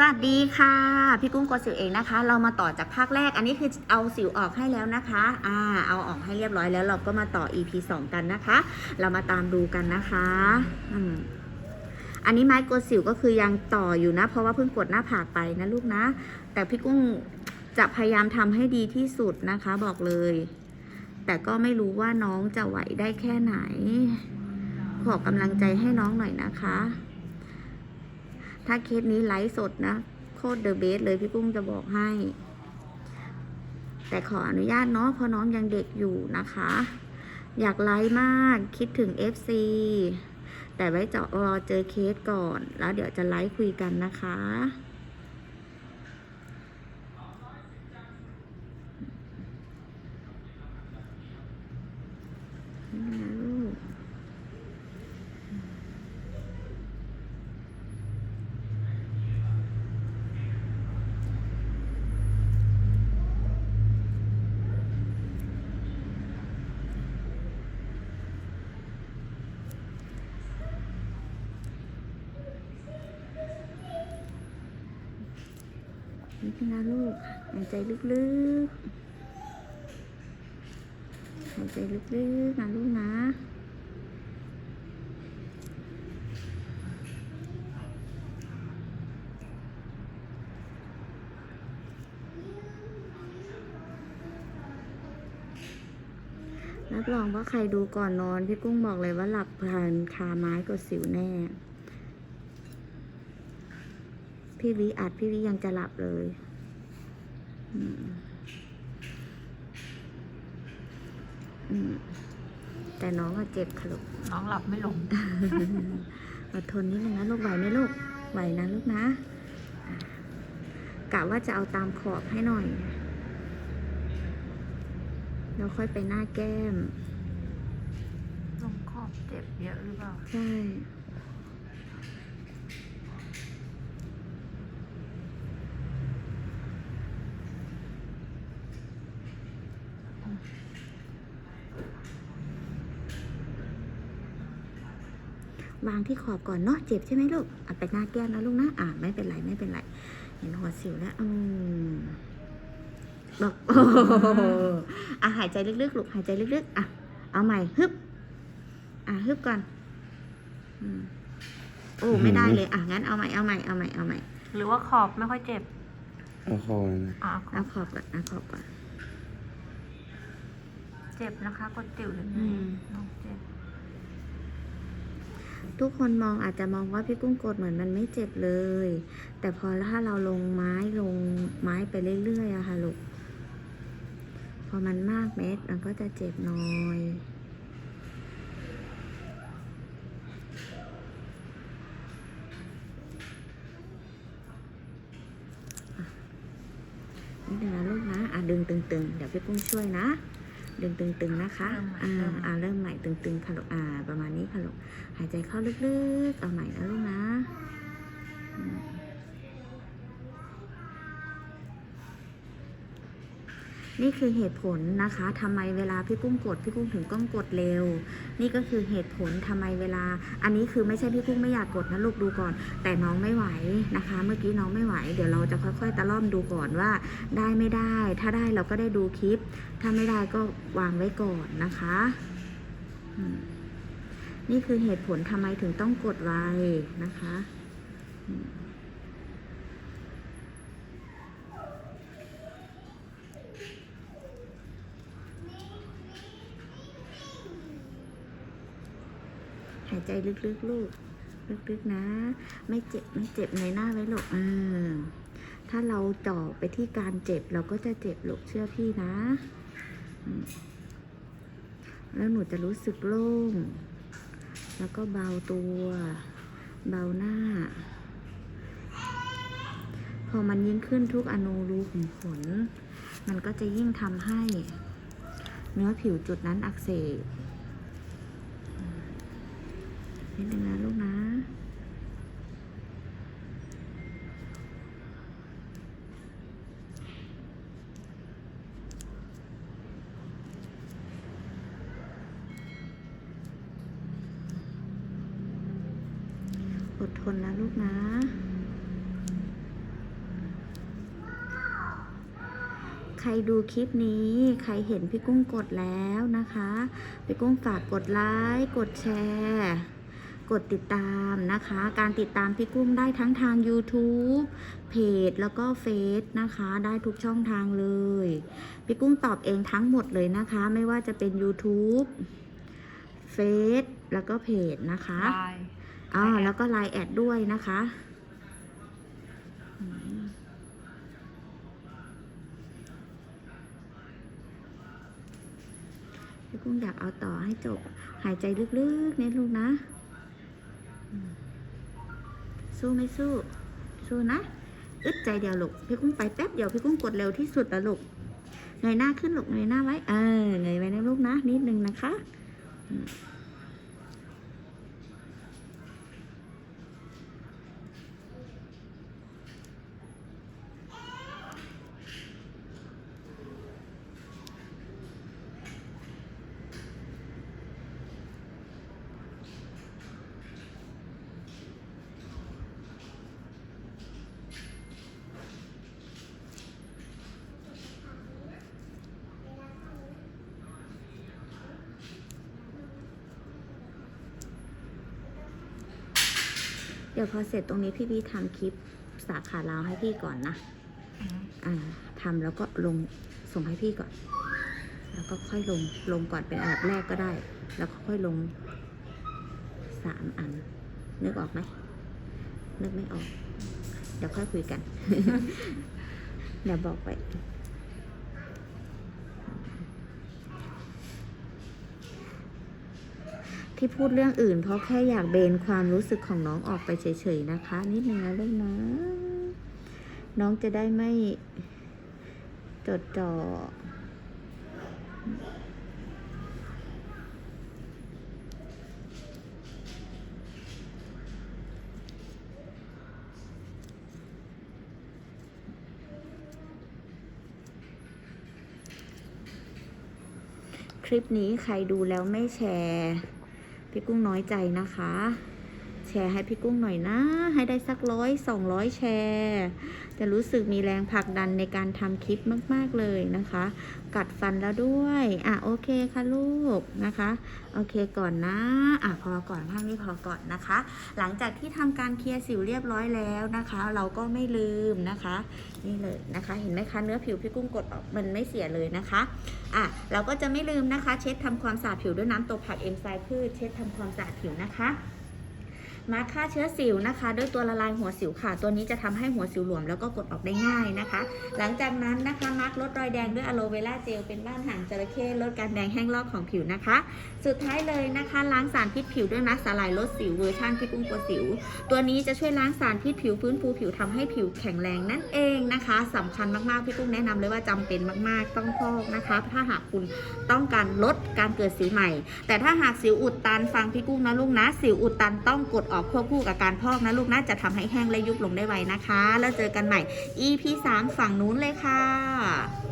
สวัสดีค่ะ พี่กุ้งกดสิวเองนะคะ เรามาต่อจากภาคแรก อันนี้คือเอาสิวออกให้แล้วนะคะอ่าเอาออกให้เรียบร้อยแล้วเราก็มาต่อ EP 2 กันนะคะ เรามาตามดูกันนะคะอืมอันนี้ไม้กดสิวก็คือยังต่ออยู่นะ เพราะว่าเพิ่งกดหน้าผากไปนะลูกนะ แต่พี่กุ้งจะพยายามทำให้ดีที่สุดนะคะ บอกเลย แต่ก็ไม่รู้ว่าน้องจะไหวได้แค่ไหน ขอกำลังใจให้น้องหน่อยนะคะ ถ้าเคสนี้ไลฟ์สดนะ โคตรเดอะเบสเลยพี่กุ้งจะบอกให้ แต่ขออนุญาตเนาะเพราะน้องยังเด็กอยู่นะคะ อยากไลฟ์มากคิดถึง FC แต่ไว้จะรอเจอเคสก่อน แล้วเดี๋ยวจะไลฟ์คุยกันนะคะ นี่นะลูก นะลูก หายใจลึกๆ หายใจลึกๆนะลูกนะ รับรองว่าใครดูก่อนนอน พี่กุ้งบอกเลยว่าหลับพันคาไม้กดสิวแน่พี่วิอัดพี่วิยังจะหลับเลย แต่น้องก็เจ็บค่ะลูก น้องหลับไม่ลง อดทนนิดนึงนะลูกไหวไหมลูก ไหวนะลูกนะอะกะว่าจะเอาตามขอบให้หน่อย แล้วค่อยไปหน้าแก้มลงขอบเจ็บเยอะหรือเปล่า ใช่ วางที่ขอบก่อนเนาะเจ็บใช่ไหมลูกอะไปหน้าแก้มนะลูกนะอ่าไม่เป็นไรไม่เป็นไรเห็นหัวสิวแล้วอืมบอกโอ้โหอะหายใจลึกๆลูกหายใจลึกๆอะเอาใหม่ฮึบอะฮึบก่อนอืมโอ้ไม่ได้เลยอะงั้นเอาใหม่เอาใหม่เอาใหม่เอาใหม่หรือว่าขอบไม่ค่อยเจ็บเอาคอนะอ่าขอเอาบขอบก่อนเอาขอบก่อน เจ็บนะคะกดติวเลยอืม น้องเจ็บ ทุกคนมองอาจจะมองว่าพี่กุ้งกดเหมือนมันไม่เจ็บเลย แต่พอถ้าเราลงไม้ลงไม้ไปเรื่อยๆอะค่ะลูก พอมันมากเม็ดมันก็จะเจ็บน้อยนี่เดี๋ยวนะลูกนะ อะดึงตึงๆ เดี๋ยวพี่กุ้งช่วยนะ ดึงตึงๆนะคะ อ่าอ่าเริ่มใหม่ตึงๆค่ะลูกอ่า ประมาณนี้ค่ะลูกหายใจเข้าลึกๆ เอาใหม่นะลูกนะ นี่คือเหตุผลนะคะทำไมเวลาพี่กุ้งกดพี่กุ้งถึงต้องกดเร็ว นี่ก็คือเหตุผลทำไมเวลา อันนี้คือไม่ใช่พี่กุ้งไม่อยากกดนะลูกดูก่อน แต่น้องไม่ไหวนะคะ เมื่อกี้น้องไม่ไหว เดี๋ยวเราจะค่อยๆ ตะล่อมดูก่อนว่าได้ไม่ได้ ถ้าได้เราก็ได้ดูคลิป ถ้าไม่ได้ก็วางไว้ก่อนนะคะนี่คือเหตุผลทำไมถึงต้องกดไว้นะคะายใจลึกๆลูก ลึกๆนะ ไม่เจ็บไม่เจ็บในหน้าไว้ลูกอ่าถ้าเราจ่อไปที่การเจ็บเราก็จะเจ็บลูกเชื่อพี่นะ แล้วหนูจะรู้สึกโล่ง แล้วก็เบาตัว เบาหน้า พอมันยิ่งขึ้นทุกอนูรูขุมขน มันก็จะยิ่งทำให้ เนื้อผิวจุดนั้นอักเสบ นิดนแล้วลูกนะอดทนนะลูกนะใครดูคลิปนี้ ใครเห็นพี่กุ้งกดแล้วนะคะ พี่กุ้งฝากกดไลค์ กดแชร์ กดติดตามนะคะ การติดตามพี่กุ้งได้ทั้งทาง YouTube เพจแล้วก็เฟซนะคะ ได้ทุกช่องทางเลย พี่กุ้งตอบเองทั้งหมดเลยนะคะ ไม่ว่าจะเป็น YouTube เฟซแล้วก็เพจนะคะลายอ่า Line แอดแล้วก็ไลน์แอดด้วยนะคะอืมพี่กุ้งอยากเอาต่อให้จบ หายใจลึกๆนิดลูกนะอืม สู้ไม่สู้ สู้นะ อึดใจเดียวลูกพี่กุ้งไปแป๊บเดียวพี่กุ้งกดเร็วที่สุดละลูกเงยหน้าขึ้นลูกเงยหน้าไว้ เออเงยไว้นะลูกนะ นิดนึงนะคะ ดี๋ยวพอเสร็จตรงนี้พี่บีทำคลิปสาขาลาวให้พี่ก่อนนะอืมอ่าทำแล้วก็ลงส่งให้พี่ก่อน แล้วก็ค่อยลงลงก่อนเป็นอันดับแรกก็ได้ แล้วก็ค่อยลงสามอัน นึกออกไหมนึกไม่ออก เดี๋ยวค่อยคุยกัน เดี๋ยวบอกไป ที่พูดเรื่องอื่น เพราะแค่อยากเบนความรู้สึกของน้องออกไปเฉยๆนะคะ นิดนึงนะลูกนะ น้องจะได้ไม่จดจ่อคลิปนี้ใครดูแล้วไม่แชร์ พี่กุ้งน้อยใจนะคะ แชร์ให้พี่กุ้งหน่อยนะ ให้ได้สักร้อยสองร้อยแชร์ จะรู้สึกมีแรงผลักดันในการทำคลิปมาก ๆ เลยนะคะ กัดฟันแล้วด้วย อะโอเคค่ะลูกนะคะ โอเคก่อนนะ อะพอก่อนข้างนี้พอก่อนนะคะ หลังจากที่ทำการเคลียร์สิวเรียบร้อยแล้วนะคะ เราก็ไม่ลืมนะคะ นี่เลยนะคะ เห็นไหมคะเนื้อผิวพี่กุ้งกดออกมันไม่เสียเลยนะคะอะเราก็จะไม่ลืมนะคะ เช็ดทำความสะอาดผิวด้วยน้ำตัวผักเอนไซม์พืชเช็ดทำความสะอาดผิวนะคะ มาฆ่าเชื้อสิวนะคะ ด้วยตัวละลายหัวสิวค่ะ ตัวนี้จะทำให้หัวสิวหลวมแล้วก็กดออกได้ง่ายนะคะ หลังจากนั้นนะคะมาร์กลดรอยแดงด้วยอะโลเวราเจลเป็นบ้านหางจระเข้ลดการแดงแห้งลอกของผิวนะคะ สุดท้ายเลยนะคะ ล้างสารพิษผิวด้วยมาสลายลดสิวเวอร์ชันพี่กุ้งกลัวสิว ตัวนี้จะช่วยล้างสารพิษผิวฟื้นฟูผิวทำให้ผิวแข็งแรงนั่นเองนะคะสำคัญมากๆพี่กุ้งแนะนำเลยว่าจำเป็นมาก ๆ ต้องพอกนะคะ ถ้าหากคุณต้องการลดการเกิดสิวใหม่ แต่ถ้าหากสิวอุดตันฟังพี่กุ้งนะลูกนะสิวอุดตันต้องกดออกควบคู่กับการพอกนะลูกนะจะทำให้แห้งและยุบลงได้ไวนะคะ แล้วเจอกันใหม่ EP 3 ฝั่งนู้นเลยค่ะ